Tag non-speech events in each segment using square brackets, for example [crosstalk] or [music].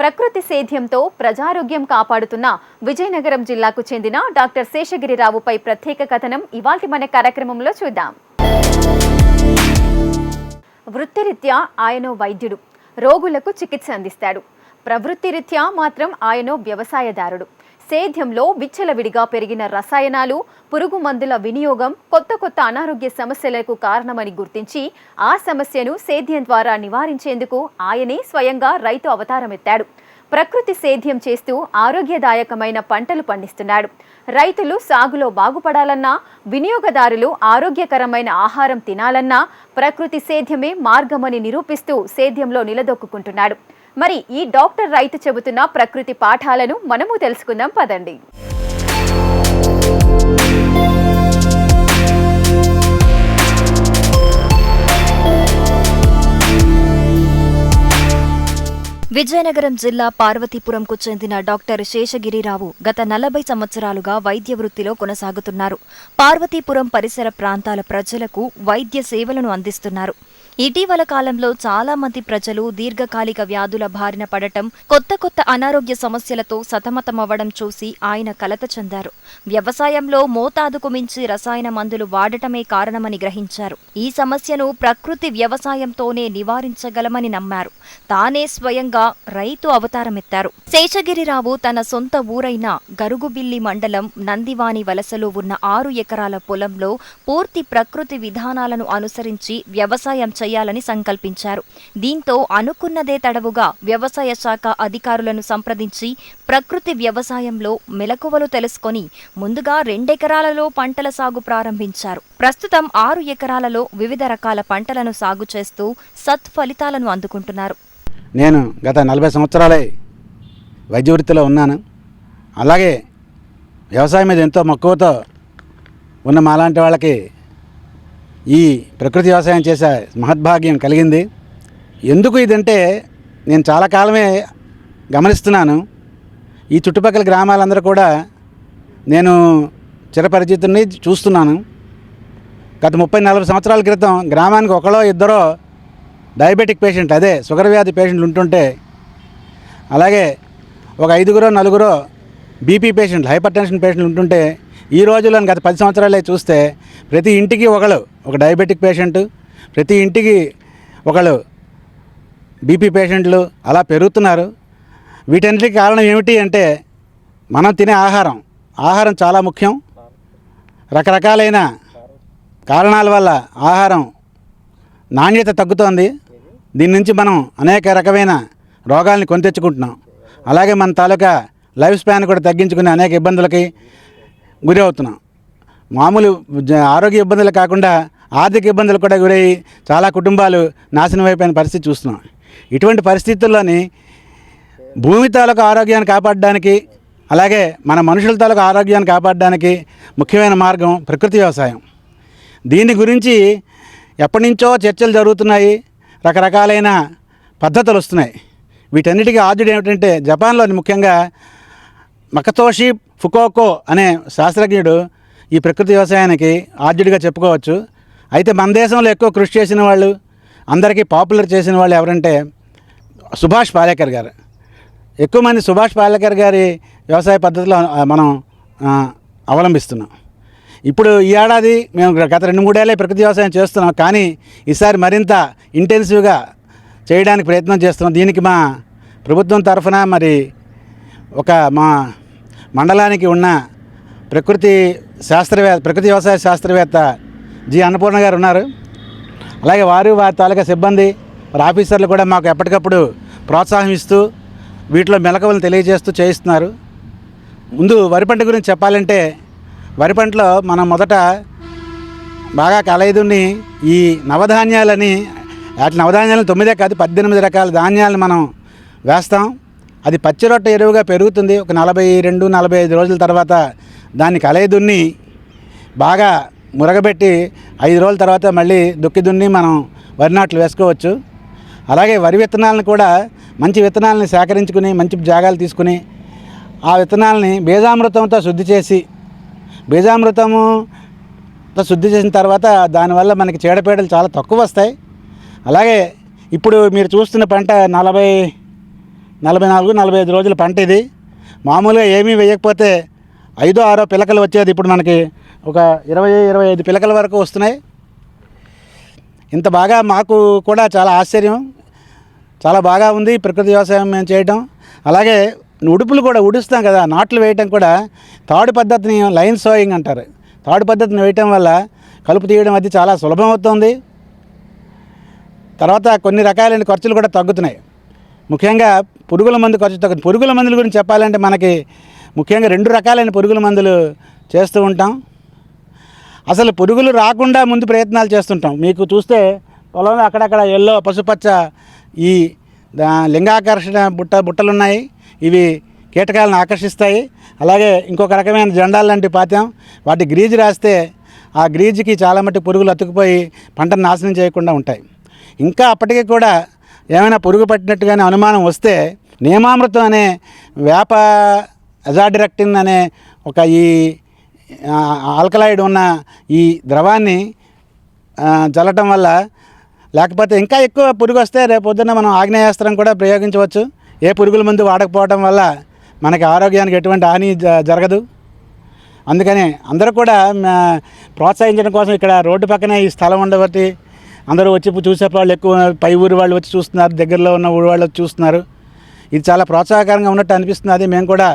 ప్రకృతి సేద్యంతో ప్రజారోగ్యం కాపాడుతున్న విజయనగరం జిల్లాకు చెందిన డాక్టర్ శేషగిరిరావుపై ప్రత్యేక కథనం ఇవాల్టి మన కార్యక్రమంలో చూద్దాం. వృత్తిరీత్యా ఆయనో వైద్యుడు రోగులకు చికిత్స అందిస్తాడు. ప్రవృత్తిరీత్యా మాత్రం ఆయనో వ్యవసాయదారుడు. సేద్యంలో విచ్చలవిడిగా పెరిగిన రసాయనాలు పురుగు మందుల వినియోగం కొత్త కొత్త అనారోగ్య సమస్యలకు కారణమని గుర్తించి ఆ సమస్యను సేద్యం ద్వారా నివారించేందుకు ఆయనే స్వయంగా రైతు అవతారమెత్తాడు. ప్రకృతి సేద్యం చేస్తూ ఆరోగ్యదాయకమైన పంటలు పండిస్తున్నాడు. రైతులు సాగులో బాగుపడాలన్నా వినియోగదారులు ఆరోగ్యకరమైన ఆహారం తినాలన్నా ప్రకృతి సేద్యమే మార్గమని నిరూపిస్తూ సేద్యంలో నిలదొక్కుంటున్నాడు మరి ఈ డాక్టర్ రైతు చెబుతున్న ప్రకృతి పాఠాలను మనము తెలుసుకుందాం పదండి. విజయనగరం జిల్లా పార్వతీపురంకు చెందిన డాక్టర్ శేషగిరిరావు గత నలభై సంవత్సరాలుగా వైద్య వృత్తిలో కొనసాగుతున్నారు. పార్వతీపురం పరిసర ప్రాంతాల ప్రజలకు వైద్య సేవలను అందిస్తున్నారు. ఇటీవల కాలంలో చాలా మంది ప్రజలు దీర్ఘకాలిక వ్యాధుల బారిన పడటం కొత్త కొత్త అనారోగ్య సమస్యలతో సతమతమవ్వడం చూసి ఆయన కలత చెందారు. వ్యవసాయంలో మోతాదుకు మించి రసాయన మందులు వాడటమే కారణమని గ్రహించారు. ఈ సమస్యను ప్రకృతి వ్యవసాయంతోనే నివారించగలమని నమ్మారు. తానే స్వయంగా రైతు అవతారమెత్తారు. శేషగిరిరావు తన సొంత ఊరైన గరుగుబిల్లి మండలం నందివాని వలసలో ఉన్న ఆరు ఎకరాల పొలంలో పూర్తి ప్రకృతి విధానాలను అనుసరించి వ్యవసాయం చేయాలని సంకల్పించారు. దీంతో అనుకున్నదే తడవుగా వ్యవసాయ శాఖ అధికారులను సంప్రదించి ప్రకృతి వ్యవసాయంలో మెలకువలు తెలుసుకొని ముందుగా రెండెకరాలలో పంటల సాగు ప్రారంభించారు. ప్రస్తుతం ఆరు ఎకరాలలో వివిధ రకాల పంటలను సాగు చేస్తూ సత్ఫలితాలను అందుకుంటున్నారు. నేను గత నలభై సంవత్సరాలే వైద్య వృత్తిలో ఉన్నాను. అలాగే వ్యవసాయం మీద ఎంతో మక్కువతో ఉన్న మాలాంటి వాళ్ళకి ఈ ప్రకృతి వ్యవసాయం చేసే మహద్భాగ్యం కలిగింది. ఎందుకు ఇదంటే నేను చాలా కాలమే గమనిస్తున్నాను. ఈ చుట్టుపక్కల గ్రామాలందరూ కూడా నేను చిరపరిచితుని చూస్తున్నాను. గత ముప్పై నలభై సంవత్సరాల క్రితం గ్రామానికి ఒకరో ఇద్దరో డయాబెటిక్ పేషెంట్ అదే షుగర్ వ్యాధి పేషెంట్లు ఉంటుంటే అలాగే ఒక ఐదుగురో నలుగురో బీపీ పేషెంట్లు హైపర్ టెన్షన్ పేషెంట్లు ఉంటుంటే ఈ రోజులను గత పది సంవత్సరాలే చూస్తే ప్రతి ఇంటికి ఒకళ్ళు ఒక డయాబెటిక్ పేషెంట్ ప్రతి ఇంటికి ఒకళ్ళు బీపీ పేషెంట్లు అలా పెరుగుతున్నారు. వీటన్నిటికి కారణం ఏమిటి అంటే మనం తినే ఆహారం ఆహారం చాలా ముఖ్యం. రకరకాలైన కారణాల వల్ల ఆహారం నాణ్యత తగ్గుతోంది. దీని నుంచి మనం అనేక రకమైన రోగాల్ని కొని తెచ్చుకుంటున్నాం. అలాగే మన తాలూకా లైఫ్ స్పాన్ కూడా తగ్గించుకునే అనేక ఇబ్బందులకి గురి అవుతున్నాం మామూలు జ- ఆరోగ్య ఇబ్బందులు కాకుండా ఆర్థిక ఇబ్బందులు కూడా గురయ్యి చాలా కుటుంబాలు నాశనం అయిపోయిన పరిస్థితి చూస్తున్నాం. ఇటువంటి పరిస్థితుల్లోని భూమి తాలూకు ఆరోగ్యాన్ని కాపాడడానికి అలాగే మన మనుషుల తాలూకు ఆరోగ్యాన్ని కాపాడడానికి ముఖ్యమైన మార్గం ప్రకృతి వ్యవసాయం. దీని గురించి ఎప్పటి నుంచో చర్చలు జరుగుతున్నాయి రకరకాలైన పద్ధతులు వస్తున్నాయి. వీటన్నిటికీ ఆద్యుడు ఏమిటంటే జపాన్లోని ముఖ్యంగా మకతోషి ఫుకోకో అనే శాస్త్రజ్ఞుడు ఈ ప్రకృతి వ్యవసాయానికి ఆద్యుడిగా చెప్పుకోవచ్చు. అయితే మన దేశంలో ఎక్కువ కృషి చేసిన వాళ్ళు అందరికీ పాపులర్ చేసిన వాళ్ళు ఎవరంటే సుభాష్ పాలేకర్ గారు. ఎక్కువ మంది సుభాష్ పాలేకర్ గారి వ్యవసాయ పద్ధతిలో మనం అవలంబిస్తున్నాం. ఇప్పుడు ఈ ఏడాది మేము గత రెండు మూడేళ్ళే ప్రకృతి వ్యవసాయం చేస్తున్నాం. కానీ ఈసారి మరింత ఇంటెన్సివ్గా చేయడానికి ప్రయత్నం చేస్తున్నాం. దీనికి మా ప్రభుత్వం తరఫున మరి ఒక మా మండలానికి ఉన్న ప్రకృతి శాస్త్రవేత్త ప్రకృతి వ్యవసాయ శాస్త్రవేత్త జి అన్నపూర్ణ గారు ఉన్నారు. అలాగే వారు వారి తాలూకా సిబ్బంది వారి ఆఫీసర్లు కూడా మాకు ఎప్పటికప్పుడు ప్రోత్సాహం ఇస్తూ వీటిలో మెలకువలు తెలియజేస్తూ చేయిస్తున్నారు. ముందు వరి పంట గురించి చెప్పాలంటే వరి పంటలో మనం మొదట బాగా కలయిదుని ఈ నవధాన్యాలని వాటి నవధాన్యాలను తొమ్మిదే కాదు పద్దెనిమిది రకాల ధాన్యాలను మనం వేస్తాం. అది పచ్చి రొట్టె ఎరువుగా పెరుగుతుంది. ఒక నలభై రెండు నలభై ఐదు రోజుల తర్వాత దాన్ని కలయి దున్ని బాగా మురగబెట్టి ఐదు రోజుల తర్వాత మళ్ళీ దుక్కి దున్ని మనం వరి నాట్లు వేసుకోవచ్చు. అలాగే వరి విత్తనాలను కూడా మంచి విత్తనాలని సేకరించుకుని మంచి జాగాలు తీసుకుని ఆ విత్తనాలని బీజామృతంతో శుద్ధి చేసి బీజామృతముతో శుద్ధి చేసిన తర్వాత దానివల్ల మనకి చీడపీడలు చాలా తక్కువ వస్తాయి. అలాగే ఇప్పుడు మీరు చూస్తున్న పంట నలభై నలభై నాలుగు నలభై ఐదు రోజుల పంట ఇది. మామూలుగా ఏమీ వేయకపోతే ఐదో ఆరో పిలకలు వచ్చేది ఇప్పుడు మనకి ఒక ఇరవై ఇరవై ఐదు పిలకల వరకు వస్తున్నాయి. ఇంత బాగా మాకు కూడా చాలా ఆశ్చర్యం. చాలా బాగా ఉంది ప్రకృతి వ్యవసాయం మేము చేయటం. అలాగే ఉడుపులు కూడా ఉడుస్తాం కదా నాట్లు వేయటం కూడా తాడు పద్ధతిని లైన్ సోయింగ్ అంటారు. తాడు పద్ధతిని వేయటం వల్ల కలుపు తీయడం అది చాలా సులభం అవుతుంది. తర్వాత కొన్ని రకాలైన ఖర్చులు కూడా తగ్గుతున్నాయి. ముఖ్యంగా పురుగుల మందు ఖర్చు తగ్గుతుంది పురుగుల మందుల గురించి చెప్పాలంటే మనకి ముఖ్యంగా రెండు రకాలైన పురుగుల మందులు చేస్తూ ఉంటాం. అసలు పురుగులు రాకుండా ముందు ప్రయత్నాలు చేస్తుంటాం. మీకు చూస్తే పొలంలో అక్కడక్కడ ఎల్లో పసుపచ్చ ఈ లింగాకర్షణ బుట్ట బుట్టలు ఉన్నాయి ఇవి కీటకాలను ఆకర్షిస్తాయి. అలాగే ఇంకొక రకమైన జెండాలు లాంటివి పాతాం. వాటి గ్రీజు రాస్తే ఆ గ్రీజుకి చాలా మట్టి పురుగులు అతుకుపోయి పంటను నాశనం చేయకుండా ఉంటాయి. ఇంకా అప్పటికి కూడా ఏమైనా పురుగు పట్టినట్టుగానే అనుమానం వస్తే నియమామృతం అనే వేప అజాడిరెక్టిన్ అనే ఒక ఈ ఆల్కలాయిడ్ ఉన్న ఈ ద్రవాన్ని చల్లటం వల్ల లేకపోతే ఇంకా ఎక్కువ పురుగు వస్తే రేపు పొద్దున్న మనం ఆగ్నేయాస్త్రం కూడా ప్రయోగించవచ్చు. ఏ పురుగుల మందు వాడకపోవడం వల్ల మనకి ఆరోగ్యానికి ఎటువంటి హాని జ- జరగదు. అందుకని అందరూ కూడా ప్రోత్సహించడం కోసం ఇక్కడ రోడ్డు పక్కనే ఈ స్థలం ఉండబట్టి అందరూ వచ్చి చూసే వాళ్ళు ఎక్కువ పై ఊరి వాళ్ళు వచ్చి చూస్తున్నారు దగ్గరలో ఉన్న ఊరి వాళ్ళు వచ్చి చూస్తున్నారు. ఇది చాలా ప్రోత్సాహకరంగా ఉన్నట్టు అనిపిస్తుంది. అది మేము కూడా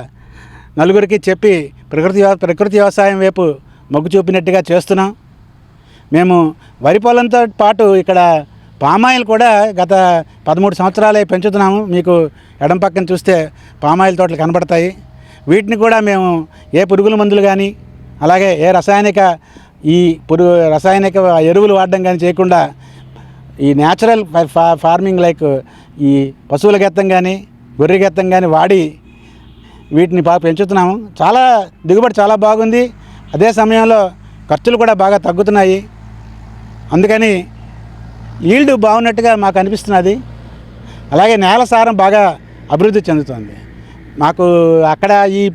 నలుగురికి చెప్పి ప్రకృతి ప్రకృతి వ్యవసాయం వైపు మొగ్గు చూపినట్టుగా చేస్తున్నాం. మేము వరి పొలంతో పాటు ఇక్కడ పామాయిల్ కూడా గత పదమూడు సంవత్సరాలే పెంచుతున్నాము. మీకు ఎడం పక్కన చూస్తే పామాయిల్ తోటలు కనబడతాయి. వీటిని కూడా మేము ఏ పురుగుల మందులు కానీ అలాగే ఏ రసాయనిక ఈ పురుగు రసాయనిక ఎరువులు వాడడం కానీ చేయకుండా ఈ న్యాచురల్ ఫా- ఫార్మింగ్ లైక్ ఈ పశువుల గెత్తం కానీ గొర్రె గెత్తం కానీ వాడి వీటిని బాగా పెంచుతున్నాము. చాలా దిగుబడి చాలా బాగుంది. అదే సమయంలో ఖర్చులు కూడా బాగా తగ్గుతున్నాయి. అందుకని ఈల్డ్ బాగున్నట్టుగా మాకు అనిపిస్తున్నది. అలాగే నేల సారం బాగా అభివృద్ధి చెందుతుంది. మాకు అక్కడ ఈ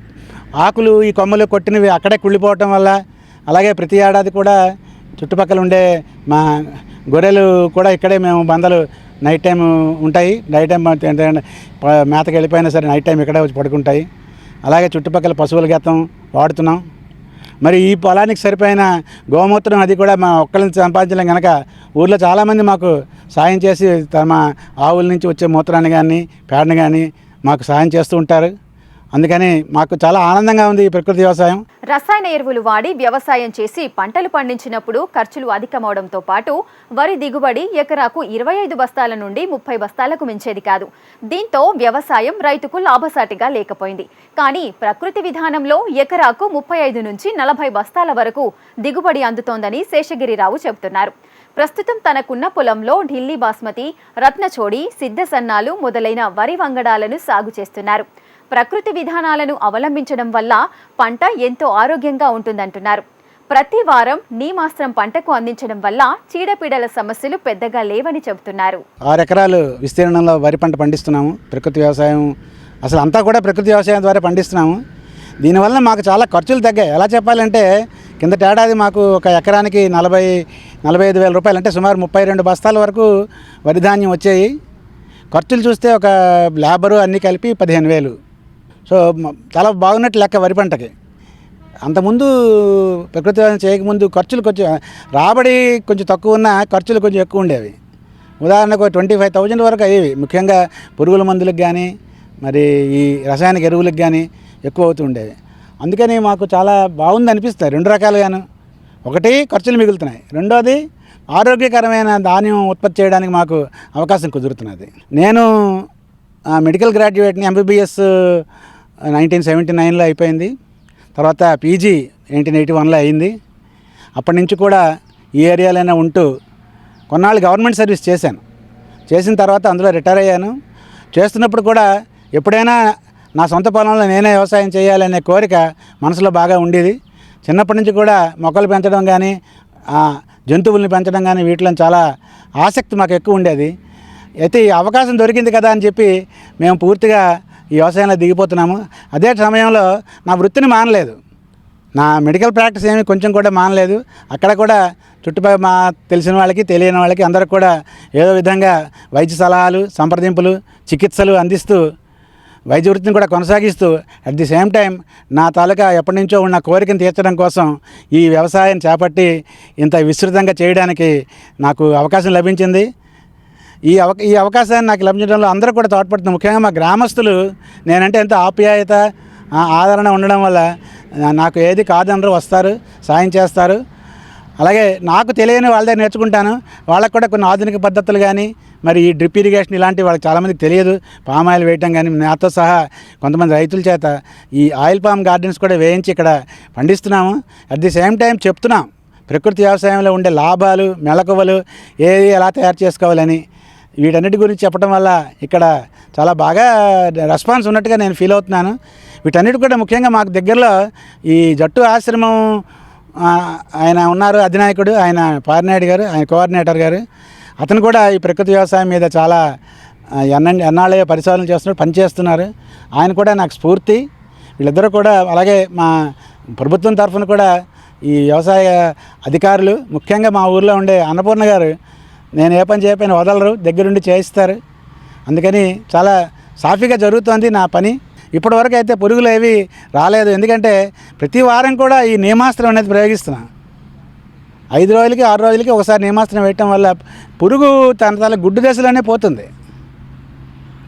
ఆకులు ఈ కొమ్మలు కొట్టినవి అక్కడే కుళ్ళిపోవటం వల్ల అలాగే ప్రతి ఏడాది కూడా చుట్టుపక్కల ఉండే మా గొర్రెలు కూడా ఇక్కడే మేము బందలు నైట్ టైం ఉంటాయి. నైట్ టైం మేతకి వెళ్ళిపోయినా సరే నైట్ టైం ఇక్కడే వచ్చి పడుకుంటాయి. అలాగే చుట్టుపక్కల పశువుల గతం వాడుతున్నాం. మరి ఈ పొలానికి సరిపోయిన గోమూత్రం అది కూడా మా ఒక్కరిని సంపాదించలేం కనుక ఊర్లో చాలామంది మాకు సాయం చేసి తమ ఆవుల నుంచి వచ్చే మూత్రాన్ని కానీ పేడని కానీ మాకు సాయం చేస్తూ ఉంటారు. అందుకని మాకు చాలా ఆనందంగా ఉంది ఈ ప్రకృతి వ్యవసాయం. రసాయన ఎరువులు వాడి వ్యవసాయం చేసి పంటలు పండించినప్పుడు ఖర్చులు అధికమవడంతో పాటు వరి దిగుబడి ఎకరాకు ఇరవై ఐదు బస్తాల నుండి ముప్పై బస్తాలకు మించేది కాదు. దీంతో వ్యవసాయం రైతుకు లాభసాటిగా లేకపోయింది. కానీ ప్రకృతి విధానంలో ఎకరాకు ముప్పై ఐదు నుంచి నలభై బస్తాల వరకు దిగుబడి అందుతోందని శేషగిరిరావు చెబుతున్నారు. ప్రస్తుతం తనకున్న పొలంలో ఢిల్లీ బాస్మతి రత్నచోడి సిద్ధసన్నాలు మొదలైన వరి వంగడాలను సాగు చేస్తున్నారు. ప్రకృతి విధానాలను అవలంబించడం వల్ల పంట ఎంతో ఆరోగ్యంగా ఉంటుందంటున్నారు. ప్రతి వారం నీమాస్త్రం పంటకు అందించడం వల్ల చీడపీడల సమస్యలు పెద్దగా లేవని చెబుతున్నారు. ఆరు ఎకరాలు విస్తీర్ణంలో వరి పంట పండిస్తున్నాము. ప్రకృతి వ్యవసాయం అసలు అంతా కూడా ప్రకృతి వ్యవసాయం ద్వారా పండిస్తున్నాము. దీనివల్ల మాకు చాలా ఖర్చులు తగ్గాయి. ఎలా చెప్పాలంటే కిందట ఏడాది మాకు ఒక ఎకరానికి నలభై నలభై ఐదు వేల రూపాయలు అంటే సుమారు ముప్పై రెండు బస్తాల వరకు వరి ధాన్యం వచ్చాయి. ఖర్చులు చూస్తే ఒక లేబరు అన్నీ కలిపి పదిహేను వేలు. సో చాలా బాగున్నట్టు లెక్క వరి పంటకి. అంతకుముందు ప్రకృతి వ్యవసాయం చేయకముందు ఖర్చులు కొంచెం రాబడి కొంచెం తక్కువ ఉన్న ఖర్చులు కొంచెం ఎక్కువ ఉండేవి. ఉదాహరణకు ట్వంటీ ఫైవ్ థౌజండ్ వరకు అయ్యేవి. ముఖ్యంగా పురుగుల మందులకు కానీ మరి ఈ రసాయనిక ఎరువులకు కానీ ఎక్కువ అవుతూ ఉండేవి. అందుకని మాకు చాలా బాగుంది అనిపిస్తాయి. రెండు రకాలుగాను. ఒకటి ఖర్చులు మిగులుతున్నాయి. రెండోది ఆరోగ్యకరమైన ధాన్యం ఉత్పత్తి చేయడానికి మాకు అవకాశం కుదురుతున్నది. నేను ఆ, మెడికల్ గ్రాడ్యుయేట్ని ఎంబీబీఎస్ నైన్టీన్ సెవెంటీ నైన్లో అయిపోయింది. తర్వాత పీజీ నైన్టీన్ ఎయిటీ వన్లో అయింది. అప్పటి నుంచి కూడా ఈ ఏరియాలోనే ఉంటూ కొన్నాళ్ళు గవర్నమెంట్ సర్వీస్ చేశాను. చేసిన తర్వాత అందులో రిటైర్ అయ్యాను. చేస్తున్నప్పుడు కూడా ఎప్పుడైనా నా సొంత పొలంలో నేనే వ్యవసాయం చేయాలనే కోరిక మనసులో బాగా ఉండేది. చిన్నప్పటి నుంచి కూడా మొక్కలు పెంచడం కానీ ఆ, జంతువుల్ని పెంచడం కానీ వీటిలో చాలా ఆసక్తి మాకు ఎక్కువ ఉండేది. అయితే ఈ అవకాశం దొరికింది కదా అని చెప్పి మేము పూర్తిగా ఈ వ్యవసాయంలో దిగిపోతున్నాము. అదే సమయంలో నా వృత్తిని మానలేదు. నా మెడికల్ ప్రాక్టీస్ ఏమి కొంచెం కూడా మానలేదు. అక్కడ కూడా చుట్టుపక్కల మా తెలిసిన వాళ్ళకి తెలియని వాళ్ళకి అందరూ కూడా ఏదో విధంగా వైద్య సలహాలు సంప్రదింపులు చికిత్సలు అందిస్తూ వైద్య వృత్తిని కూడా కొనసాగిస్తూ అట్ ది సేమ్ టైం నా తాలూకా ఎప్పటి నుంచో ఉన్న కోరికను తీర్చడం కోసం ఈ వ్యవసాయం చేపట్టి ఇంత విస్తృతంగా చేయడానికి నాకు అవకాశం లభించింది. ఈ అవ ఈ అవకాశాన్ని నాకు లభించడంలో అందరూ కూడా తోడ్పడుతుంది ముఖ్యంగా మా గ్రామస్తులు నేనంటే ఎంత ఆప్యాయత ఆదరణ ఉండడం వల్ల నాకు ఏది కాదనరు వస్తారు సాయం చేస్తారు. అలాగే నాకు తెలియని వాళ్ళ దగ్గర నేర్చుకుంటాను. వాళ్ళకు కూడా కొన్ని ఆధునిక పద్ధతులు కానీ మరి ఈ డ్రిప్ ఇరిగేషన్ ఇలాంటివి వాళ్ళకి చాలామందికి తెలియదు. పామ్ ఆయిల్ వేయటం కానీ నాతో సహా కొంతమంది రైతుల చేత ఈ ఆయిల్ పామ్ గార్డెన్స్ కూడా వేయించి ఇక్కడ పండిస్తున్నాము. అట్ ది సేమ్ టైం చెప్తున్నాం ప్రకృతి వ్యవసాయంలో ఉండే లాభాలు మెలకువలు ఏది ఎలా తయారు చేసుకోవాలని వీటన్నిటి గురించి చెప్పడం వల్ల ఇక్కడ చాలా బాగా రెస్పాన్స్ ఉన్నట్టుగా నేను ఫీల్ అవుతున్నాను. వీటన్నిటి కూడా ముఖ్యంగా మాకు దగ్గరలో ఈ జట్టు ఆశ్రమం ఆయన ఉన్నారు అధినాయకుడు ఆయన పారినాయుడు గారు ఆయన కోఆర్డినేటర్ గారు. అతను కూడా ఈ ప్రకృతి వ్యవసాయం మీద చాలా ఎన్న ఎన్నాళ్ళే పరిశోధనలు చేస్తున్నారు. పనిచేస్తున్నారు ఆయన కూడా నాకు స్ఫూర్తి. వీళ్ళిద్దరూ కూడా అలాగే మా ప్రభుత్వం తరఫున కూడా ఈ వ్యవసాయ అధికారులు ముఖ్యంగా మా ఊర్లో ఉండే అన్నపూర్ణ గారు నేను ఏ పని చేయకపోయినా వదలరు దగ్గరుండి చేయిస్తారు. అందుకని చాలా సాఫీగా జరుగుతోంది నా పని. ఇప్పటివరకు అయితే పురుగులు ఏవి రాలేదు. ఎందుకంటే ప్రతి వారం కూడా ఈ నియమాస్త్రం అనేది ప్రయోగిస్తున్నాను ఐదు రోజులకి ఆరు రోజులకి ఒకసారి నియమాస్త్రం వేయటం వల్ల పురుగు తన తల గుడ్డు దశలోనే పోతుంది.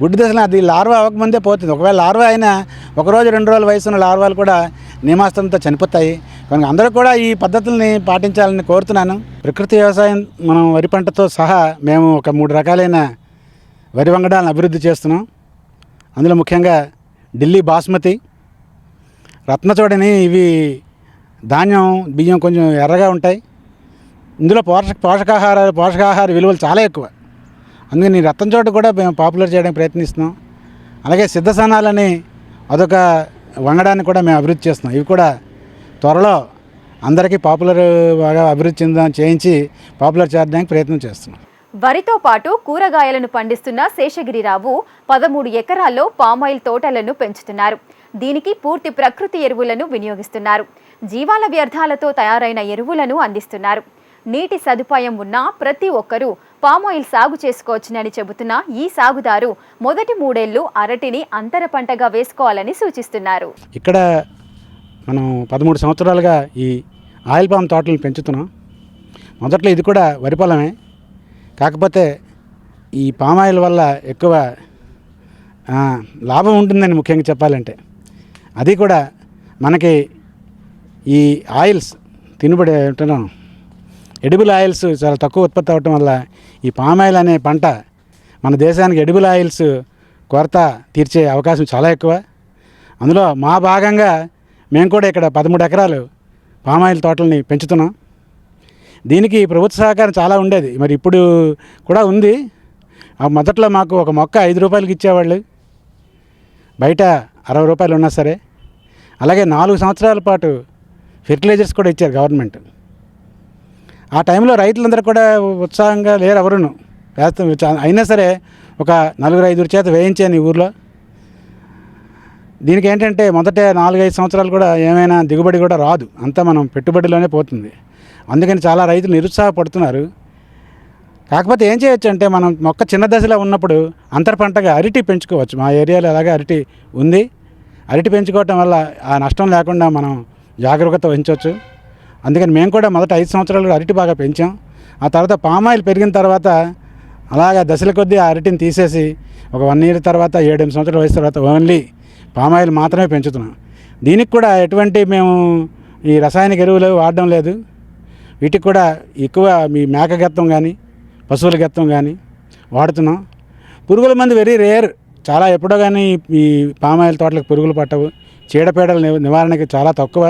గుడ్డు దశలో అది లార్వా అవ్వకముందే పోతుంది. ఒకవేళ లార్వా అయినా ఒక రోజు రెండు రోజుల వయసున్న లార్వాలు కూడా నియమాస్త్రంతో చనిపోతాయి. కనుక అందరూ కూడా ఈ పద్ధతుల్ని పాటించాలని కోరుతున్నాను. ప్రకృతి వ్యవసాయం మనం వరి పంటతో సహా మేము ఒక మూడు రకాలైన వరి వంగడాలను అభివృద్ధి చేస్తున్నాం. అందులో ముఖ్యంగా ఢిల్లీ బాస్మతి రత్నచోడని ఇవి ధాన్యం బియ్యం కొంచెం ఎర్రగా ఉంటాయి. ఇందులో పోషక పోషకాహార పోషకాహార విలువలు చాలా ఎక్కువ. అందుకని రత్నచోట చోట కూడా మేము పాపులర్ చేయడానికి ప్రయత్నిస్తున్నాం. అలాగే సిద్ధసనాలని అదొక వంగడాన్ని కూడా మేము అభివృద్ధి చేస్తున్నాం. ఇవి కూడా త్వరలో అందరికీ పాపులర్ బాగా అభివృద్ధి చెందా చేయించి పాపులర్ చేయడానికి ప్రయత్నం చేస్తున్నాం. వరితో పాటు కూరగాయలను పండిస్తున్న శేషగిరిరావు పదమూడు ఎకరాల్లో పామాయిల్ తోటలను పెంచుతున్నారు. దీనికి పూర్తి ప్రకృతి ఎరువులను వినియోగిస్తున్నారు. జీవాల వ్యర్థాలతో తయారైన ఎరువులను అందిస్తున్నారు. నీటి సదుపాయం ఉన్న ప్రతి ఒక్కరూ పామాయిల్ సాగు చేసుకోవచ్చునని చెబుతున్న ఈ సాగుదారు మొదటి మూడేళ్ళు అరటిని అంతర పంటగా వేసుకోవాలని సూచిస్తున్నారు. ఇక్కడ మనం పదమూడు సంవత్సరాలుగా ఈ ఆయిల్ పామ్ తోటలను పెంచుతున్నాం. మొదట్లో ఇది కూడా వరి పొలమే. కాకపోతే ఈ పామ్ ఆయిల్ వల్ల ఎక్కువ లాభం ఉంటుందని ముఖ్యంగా చెప్పాలంటే. అది కూడా మనకి ఈ ఆయిల్స్ తినబడి ఉంటున్నాం ఎడిబుల్ ఆయిల్స్ చాలా తక్కువ ఉత్పత్తి అవటం వల్ల ఈ పామ్ ఆయిల్ అనే పంట మన దేశానికి ఎడిబుల్ ఆయిల్స్ కొరత తీర్చే అవకాశం చాలా ఎక్కువ. అందులో మా భాగంగా మేము కూడా ఇక్కడ పదమూడు ఎకరాలు పామాయిల్ తోటలని పెంచుతున్నాం. దీనికి ప్రభుత్వ సహకారం చాలా ఉండేది. మరి ఇప్పుడు కూడా ఉంది. ఆ మొదట్లో మాకు ఒక మొక్క ఐదు రూపాయలకి ఇచ్చేవాళ్ళు. బయట అరవై రూపాయలు ఉన్నా సరే. అలాగే నాలుగు సంవత్సరాల పాటు ఫెర్టిలైజర్స్ కూడా ఇచ్చారు గవర్నమెంట్. ఆ టైంలో రైతులందరూ కూడా ఉత్సాహంగా లేరు ఎవరును. వేస్తాం అయినా సరే ఒక నలుగురు ఐదుగురు చేత వేయించాను ఈ ఊర్లో. దీనికి ఏంటంటే మొదట నాలుగైదు సంవత్సరాలు కూడా ఏమైనా దిగుబడి కూడా రాదు. అంతా మనం పెట్టుబడిలోనే పోతుంది. అందుకని చాలా రైతులు నిరుత్సాహపడుతున్నారు. కాకపోతే ఏం చేయొచ్చు అంటే మనం మొక్క చిన్న దశలో ఉన్నప్పుడు అంతర పంటగా అరటి పెంచుకోవచ్చు. మా ఏరియాలో అలాగే అరటి ఉంది. అరటి పెంచుకోవటం వల్ల ఆ నష్టం లేకుండా మనం జాగ్రత్త వహించవచ్చు. అందుకని మేము కూడా మొదట ఐదు సంవత్సరాలు అరటి బాగా పెంచాం. ఆ తర్వాత పామాయిల్ పెరిగిన తర్వాత అలాగా దశల కొద్దీ ఆ అరటిని తీసేసి ఒక వన్ ఇయర్ తర్వాత ఏడెనిమిది సంవత్సరాల వయసు తర్వాత ఓన్లీ పామాయిల్ మాత్రమే పెంచుతున్నాం. దీనికి కూడా ఎటువంటి మేము ఈ రసాయనిక ఎరువులు వాడడం లేదు. వీటికి కూడా ఎక్కువ మీ మేక గత్తం కానీ పశువుల గత్తం కానీ వాడుతున్నాం. పురుగుల మందు వెరీ రేర్. చాలా ఎప్పుడో కానీ ఈ పామాయిల్ తోటలకు పురుగులు పట్టవు. చీడపీడల నివారణకి చాలా తక్కువ.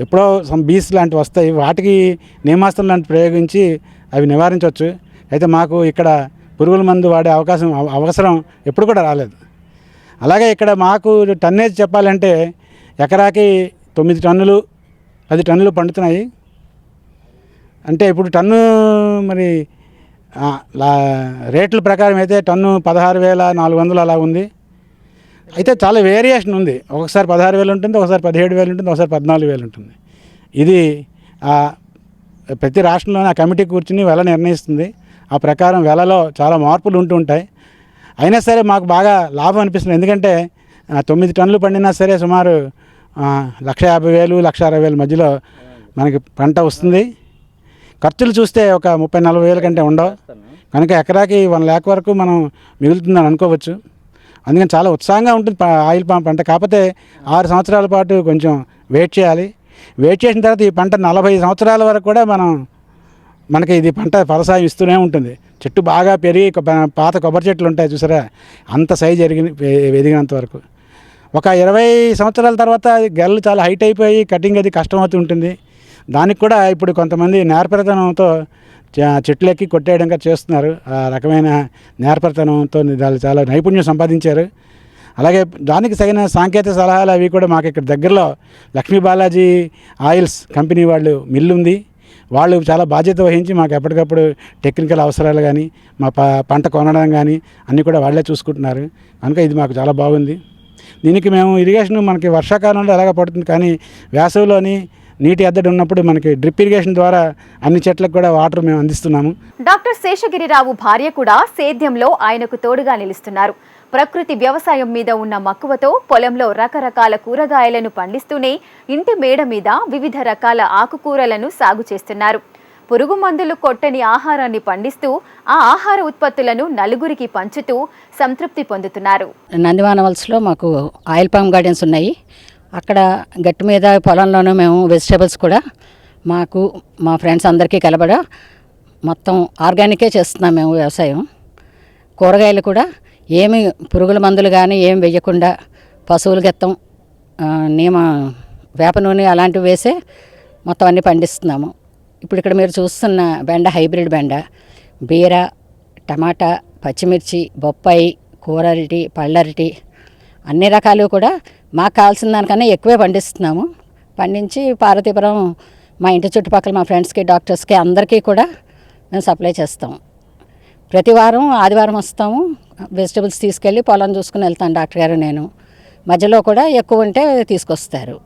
ఎప్పుడో సమ్ బీస్ లాంటివి వస్తాయి. వాటికి నియమాస్త్రం లాంటి ప్రయోగించి అవి నివారించవచ్చు. అయితే మాకు ఇక్కడ పురుగుల మందు వాడే అవకాశం అవసరం ఎప్పుడు కూడా రాలేదు. అలాగే ఇక్కడ మాకు టన్నేజ్ చెప్పాలంటే ఎకరాకి తొమ్మిది టన్నులు పది టన్నులు పండుతున్నాయి. అంటే ఇప్పుడు టన్ను మరి లా- రేట్ల ప్రకారం అయితే టన్ను పదహారు వేల నాలుగు వందలు అలా ఉంది. అయితే చాలా వేరియేషన్ ఉంది. ఒకసారి పదహారు వేలు ఉంటుంది ఒకసారి పదిహేడు వేలు ఉంటుంది ఒకసారి పద్నాలుగు వేలు ఉంటుంది. ఇది ఆ, ప్రతి రాష్ట్రంలోనే ఆ కమిటీ కూర్చుని వెల నిర్ణయిస్తుంది. ఆ ప్రకారం వెలలో చాలా మార్పులు ఉంటూ ఉంటాయి. అయినా సరే మాకు బాగా లాభం అనిపిస్తుంది. ఎందుకంటే తొమ్మిది టన్నులు పండినా సరే సుమారు లక్ష యాభై వేలు లక్ష అరవై వేల మధ్యలో మనకి పంట వస్తుంది. ఖర్చులు చూస్తే ఒక ముప్పై నలభై వేల కంటే ఉండవు. కనుక ఎకరాకి వన్ ల్యాక్ వరకు మనం మిగులుతుందని అనుకోవచ్చు. అందుకని చాలా ఉత్సాహంగా ఉంటుంది ఆయిల్ పామ్ పంట. కాకపోతే ఆరు సంవత్సరాల పాటు కొంచెం వెయిట్ చేయాలి. వెయిట్ చేసిన తర్వాత ఈ పంట నలభై సంవత్సరాల వరకు కూడా మనం మనకి ఇది పంట ఫలసాయం ఇస్తూనే ఉంటుంది. చెట్టు బాగా పెరిగి పాత కొబ్బరి చెట్లు ఉంటాయి చూసారా? అంత సైజ్ ఎరిగి ఎదిగినంత వరకు. ఒక ఇరవై సంవత్సరాల తర్వాత అది గెల్లు చాలా హైట్ అయిపోయి కటింగ్ అది కష్టమవుతూ ఉంటుంది. దానికి కూడా ఇప్పుడు కొంతమంది నేర్పరితనంతో చెట్లెక్కి కొట్టేయడంగా చేస్తున్నారు. ఆ రకమైన నేర్పరితనంతో వాళ్ళు చాలా నైపుణ్యం సంపాదించారు. అలాగే దానికి తగిన సాంకేతిక సలహాలు అవి కూడా మాకు ఇక్కడ దగ్గరలో లక్ష్మీ బాలాజీ ఆయిల్స్ కంపెనీ వాళ్ళు మిల్లు ఉంది వాళ్ళు చాలా బాధ్యత వహించి మాకు ఎప్పటికప్పుడు టెక్నికల్ అవసరాలు కానీ మా ప పంట కొనడం కానీ అన్నీ కూడా వాళ్ళే చూసుకుంటున్నారు. కనుక ఇది మాకు చాలా బాగుంది. దీనికి మేము ఇరిగేషన్ మనకి వర్షాకాలంలో ఎలాగ పడుతుంది కానీ వేసవిలోని నీటి ఎద్దడి ఉన్నప్పుడు మనకి డ్రిప్ ఇరిగేషన్ ద్వారా అన్ని చెట్లకు కూడా వాటర్ మేము అందిస్తున్నాము. డాక్టర్ శేషగిరిరావు భార్య కూడా సేద్యంలో ఆయనకు తోడుగా నిలుస్తున్నారు. ప్రకృతి వ్యవసాయం మీద ఉన్న మక్కువతో పొలంలో రకరకాల కూరగాయలను పండిస్తూనే ఇంటి మేడ మీద వివిధ రకాల ఆకుకూరలను సాగు చేస్తున్నారు. పురుగు మందులు కొట్టని ఆహారాన్ని పండిస్తూ ఆ ఆహార ఉత్పత్తులను నలుగురికి పంచుతూ సంతృప్తి పొందుతున్నారు. నందివానవల్స్లో మాకు ఆయిల్ పామ్ గార్డెన్స్ ఉన్నాయి. అక్కడ గట్టు మీద పొలంలోనూ మేము వెజిటేబుల్స్ కూడా మాకు మా ఫ్రెండ్స్ అందరికీ కలబడ మొత్తం ఆర్గానికే చేస్తున్నాం మేము వ్యవసాయం. కూరగాయలు కూడా ఏమి పురుగుల మందులు కానీ ఏం వేయకుండా పశువుల గెత్తం ఆ, నీమ వేప నూనె అలాంటివి వేసే మొత్తం అన్నీ పండిస్తున్నాము. ఇప్పుడు ఇక్కడ మీరు చూస్తున్న బెండ హైబ్రిడ్ బెండ బీర టమాటా పచ్చిమిర్చి బొప్పాయి కూరరటి పళ్ళరటి అన్ని రకాలు కూడా మాకు కావాల్సిన దానికన్నా ఎక్కువే పండిస్తున్నాము. పండించి పార్వతీపురం మా ఇంటి చుట్టుపక్కల మా ఫ్రెండ్స్కి డాక్టర్స్కి అందరికీ కూడా మేము సప్లై చేస్తాము ప్రతి వారం ఆదివారం వస్తాము. వెజిటబుల్స్ తీసుకెళ్ళి పొలం చూసుకుని వెళ్తాను డాక్టర్ గారు నేను. మధ్యలో కూడా ఎక్కువ ఉంటే తీసుకొస్తారు.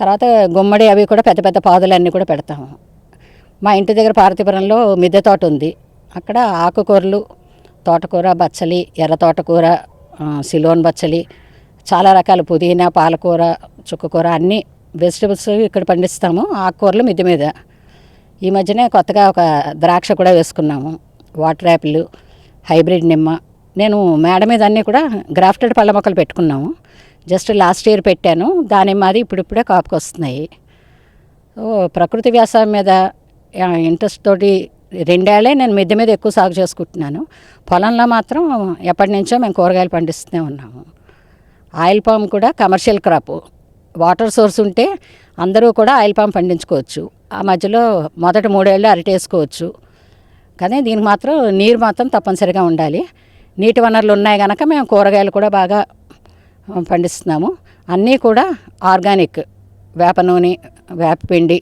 తర్వాత గుమ్మడి అవి కూడా పెద్ద పెద్ద పాదులన్నీ కూడా పెడతాము. మా ఇంటి దగ్గర పార్వతీపురంలో మిద్దె తోట ఉంది. అక్కడ ఆకుకూరలు తోటకూర బచ్చలి ఎర్ర తోటకూర సిలోన్ బచ్చలి చాలా రకాల పుదీనా పాలకూర చుక్కకూర అన్నీ వెజిటబుల్స్ ఇక్కడ పండిస్తాము. ఆకుకూరలు మిద్దె మీద. ఈ మధ్యనే కొత్తగా ఒక ద్రాక్ష కూడా వేసుకున్నాము. వాటర్ యాపిల్ హైబ్రిడ్ నిమ్మ. నేను మేడ మీద అన్నీ కూడా గ్రాఫ్టెడ్ పళ్ళ మొక్కలు పెట్టుకున్నాము. జస్ట్ లాస్ట్ ఇయర్ పెట్టాను. దానిమ్మది ఇప్పుడిప్పుడే కాపుకి వస్తున్నాయి ప్రకృతి వ్యవసాయం మీద ఇంట్రెస్ట్ తోటి రెండేళ్ళే నేను మిద్దె మీద ఎక్కువ సాగు చేసుకుంటున్నాను. పొలంలో మాత్రం ఎప్పటి నుంచో మేము కూరగాయలు పండిస్తూనే ఉన్నాము. ఆయిల్ పామ్ కూడా కమర్షియల్ క్రాప్. వాటర్ సోర్స్ ఉంటే అందరూ కూడా ఆయిల్ పామ్ పండించుకోవచ్చు. ఆ మధ్యలో మొదటి మూడేళ్ళు అరటి వేసుకోవచ్చు కానీ దీనికి మాత్రం నీరు మాత్రం తప్పనిసరిగా ఉండాలి. నీటి వనరులు ఉన్నాయి కనుక మేము కూరగాయలు కూడా బాగా పండిస్తున్నాము. అన్నీ కూడా ఆర్గానిక్ వేప నూనె వేపపిండి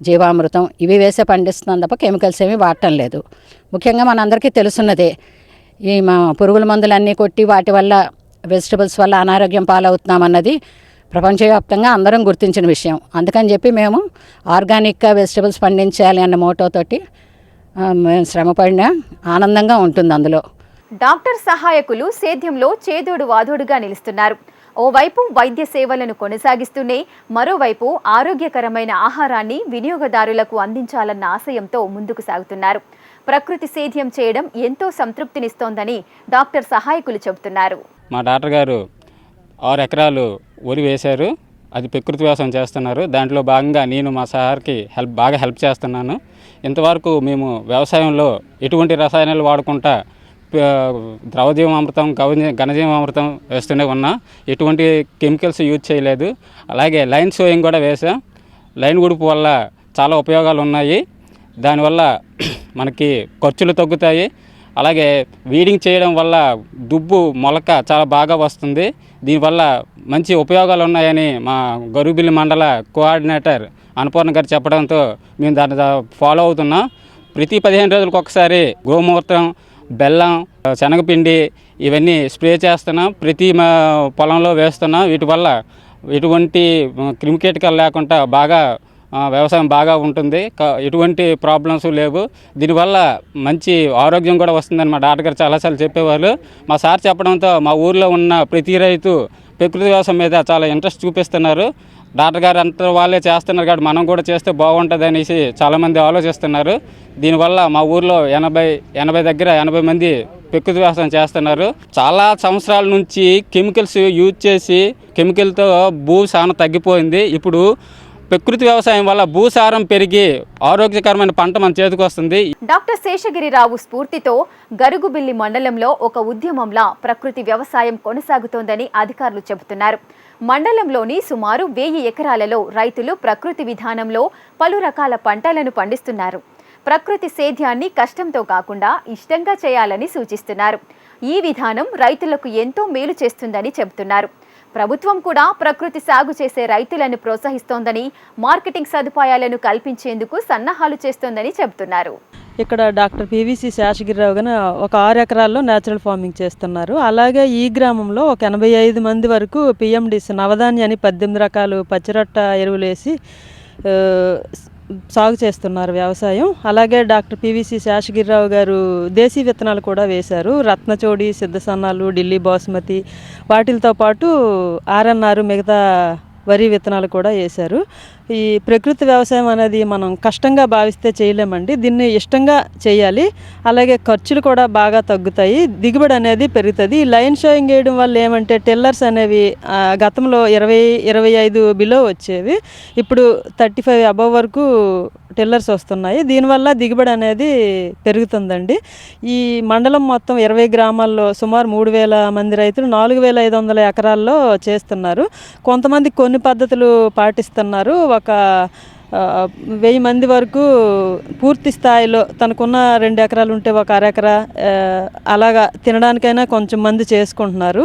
జీవామృతం ఇవి వేసే పండిస్తున్నాం తప్ప కెమికల్స్ ఏమీ వాడటం లేదు. ముఖ్యంగా మనందరికీ తెలుసున్నదే ఈ మా పురుగుల మందులన్నీ కొట్టి వాటి వల్ల వెజిటబుల్స్ వల్ల అనారోగ్యం పాలవుతున్నామన్నది ప్రపంచవ్యాప్తంగా అందరం గుర్తించిన విషయం. అందుకని చెప్పి మేము ఆర్గానిక్గా వెజిటబుల్స్ పండించాలి అన్న మోటోతోటి శ్రమపడిన ఆనందంగా ఉంటుంది అందులో. డాక్టర్ సహాయకులు సేద్యంలో చేదోడు వాదోడుగా నిలుస్తున్నారు. ఓవైపు వైద్య సేవలను కొనసాగిస్తూనే మరోవైపు ఆరోగ్యకరమైన ఆహారాన్ని వినియోగదారులకు అందించాలన్న ఆశయంతో ముందుకు సాగుతున్నారు. ప్రకృతి సేద్యం చేయడం ఎంతో సంతృప్తినిస్తోందని డాక్టర్ సహాయకులు చెబుతున్నారు. మా డాక్టర్ గారు ఆరు ఎకరాలు వరి వేశారు. అది ప్రకృతి వ్యవసాయం చేస్తున్నారు. దాంట్లో భాగంగా నేను మా సార్కి హెల్ప్ బాగా హెల్ప్ చేస్తున్నాను. ఇంతవరకు మేము వ్యవసాయంలో ఎటువంటి రసాయనాలు వాడకుండా ద్రవజీవామృతం గవ ఘనజీవామృతం వేస్తూనే ఉన్నా. ఎటువంటి కెమికల్స్ యూజ్ చేయలేదు. అలాగే లైన్ సోయింగ్ కూడా వేసాం లైన్ ఉడుపు వల్ల చాలా ఉపయోగాలు ఉన్నాయి. దానివల్ల [clears throat] మనకి ఖర్చులు తగ్గుతాయి. అలాగే వీడింగ్ చేయడం వల్ల దుబ్బు మొలక చాలా బాగా వస్తుంది. దీనివల్ల మంచి ఉపయోగాలు ఉన్నాయని మా గరుబిల్లి మండల కోఆర్డినేటర్ అన్నపూర్ణ గారు చెప్పడంతో మేము దాన్ని ఫాలో అవుతున్నాం. ప్రతి పదిహేను రోజులకు ఒకసారి గోమూత్రం బెల్లం శనగపిండి ఇవన్నీ స్ప్రే చేస్తున్నాం. ప్రతి మా పొలంలో వేస్తున్నాం. వీటి వల్ల ఎటువంటి క్రిమికీటకాలు లేకుండా బాగా వ్యవసాయం బాగా ఉంటుంది. ఎటువంటి ప్రాబ్లమ్స్ లేవు. దీనివల్ల మంచి ఆరోగ్యం కూడా వస్తుందని మా డాక్టర్ గారు చాలాసార్లు చెప్పేవాళ్ళు మా సార్ చెప్పడంతో మా ఊర్లో ఉన్న ప్రతి రైతు ప్రకృతి వ్యవసాయం మీద చాలా ఇంట్రెస్ట్ చూపిస్తున్నారు. డాక్టర్ గారు అంత వాళ్ళే చేస్తున్నారు కాబట్టి మనం కూడా చేస్తే బాగుంటుంది అనేసి చాలామంది ఆలోచిస్తున్నారు. దీనివల్ల మా ఊర్లో ఎనభై ఎనభై దగ్గర ఎనభై మంది ప్రకృతి వ్యవసాయం చేస్తున్నారు. చాలా సంవత్సరాల నుంచి కెమికల్స్ యూజ్ చేసి కెమికల్తో భూ చాలా తగ్గిపోయింది. ఇప్పుడు ప్రకృతి వ్యవసాయం వల్ల భూసారం పెరిగి ఆరోగ్యకరమైన పంట మన చేతికి వస్తుంది. డాక్టర్ శేషగిరిరావు స్ఫూర్తితో గరుగుబిల్లి మండలంలో ఒక ఉద్యమంలా ప్రకృతి వ్యవసాయం కొనసాగుతోందని అధికారులు చెబుతున్నారు. మండలంలోని సుమారు వెయ్యి ఎకరాలలో రైతులు ప్రకృతి విధానంలో పలు రకాల పంటలను పండిస్తున్నారు. ప్రకృతి సేద్యాన్ని కష్టంతో కాకుండా ఇష్టంగా చేయాలని సూచిస్తున్నారు. ఈ విధానం రైతులకు ఎంతో మేలు చేస్తుందని చెబుతున్నారు. ప్రభుత్వం కూడా ప్రకృతి సాగు చేసే రైతులను ప్రోత్సహిస్తోందని మార్కెటింగ్ సదుపాయాలను కల్పించేందుకు సన్నాహాలు చేస్తోందని చెబుతున్నారు. ఇక్కడ డాక్టర్ పివిసి శేషగిరిరావు గారు ఒక ఆరు ఎకరాల్లో న్యాచురల్ ఫార్మింగ్ చేస్తున్నారు. అలాగే ఈ గ్రామంలో ఒక ఎనభై ఐదు మంది వరకు పిఎండిసి నవధాన్యాన్ని పద్దెనిమిది రకాలు పచ్చిరొట్ట ఎరువులు వేసి సాగు చేస్తున్నారు వ్యవసాయం. అలాగే డాక్టర్ పివిసి శేషగిరిరావు గారు దేశీ విత్తనాలు కూడా వేశారు. రత్నచోడి సిద్ధసన్నాలు ఢిల్లీ బాస్మతి వాటితో పాటు ఆర్ఎన్ఆర్ మిగతా వరి విత్తనాలు కూడా వేశారు. ఈ ప్రకృతి వ్యవసాయం అనేది మనం కష్టంగా భావిస్తే చేయలేమండి. దీన్ని ఇష్టంగా చేయాలి. అలాగే ఖర్చులు కూడా బాగా తగ్గుతాయి. దిగుబడి అనేది పెరుగుతుంది. ఈ లైన్ షోయింగ్ వేయడం వల్ల ఏమంటే టిల్లర్స్ అనేవి గతంలో ఇరవై ఇరవై ఐదు బిలో వచ్చేవి. ఇప్పుడు థర్టీ ఫైవ్ అబవ్ వరకు టిల్లర్స్ వస్తున్నాయి. దీనివల్ల దిగుబడి అనేది పెరుగుతుందండి. ఈ మండలం మొత్తం ఇరవై గ్రామాల్లో సుమారు మూడు వేల మంది రైతులు నాలుగు వేల ఐదు వందల ఎకరాల్లో చేస్తున్నారు. కొంతమంది కొన్ని పద్ధతులు పాటిస్తున్నారు. ఒక వెయ్యి మంది వరకు పూర్తి స్థాయిలో తనకున్న రెండు ఎకరాలు ఉంటే ఒక అరెకరా అలాగా తినడానికైనా కొంచెం మంది చేసుకుంటున్నారు.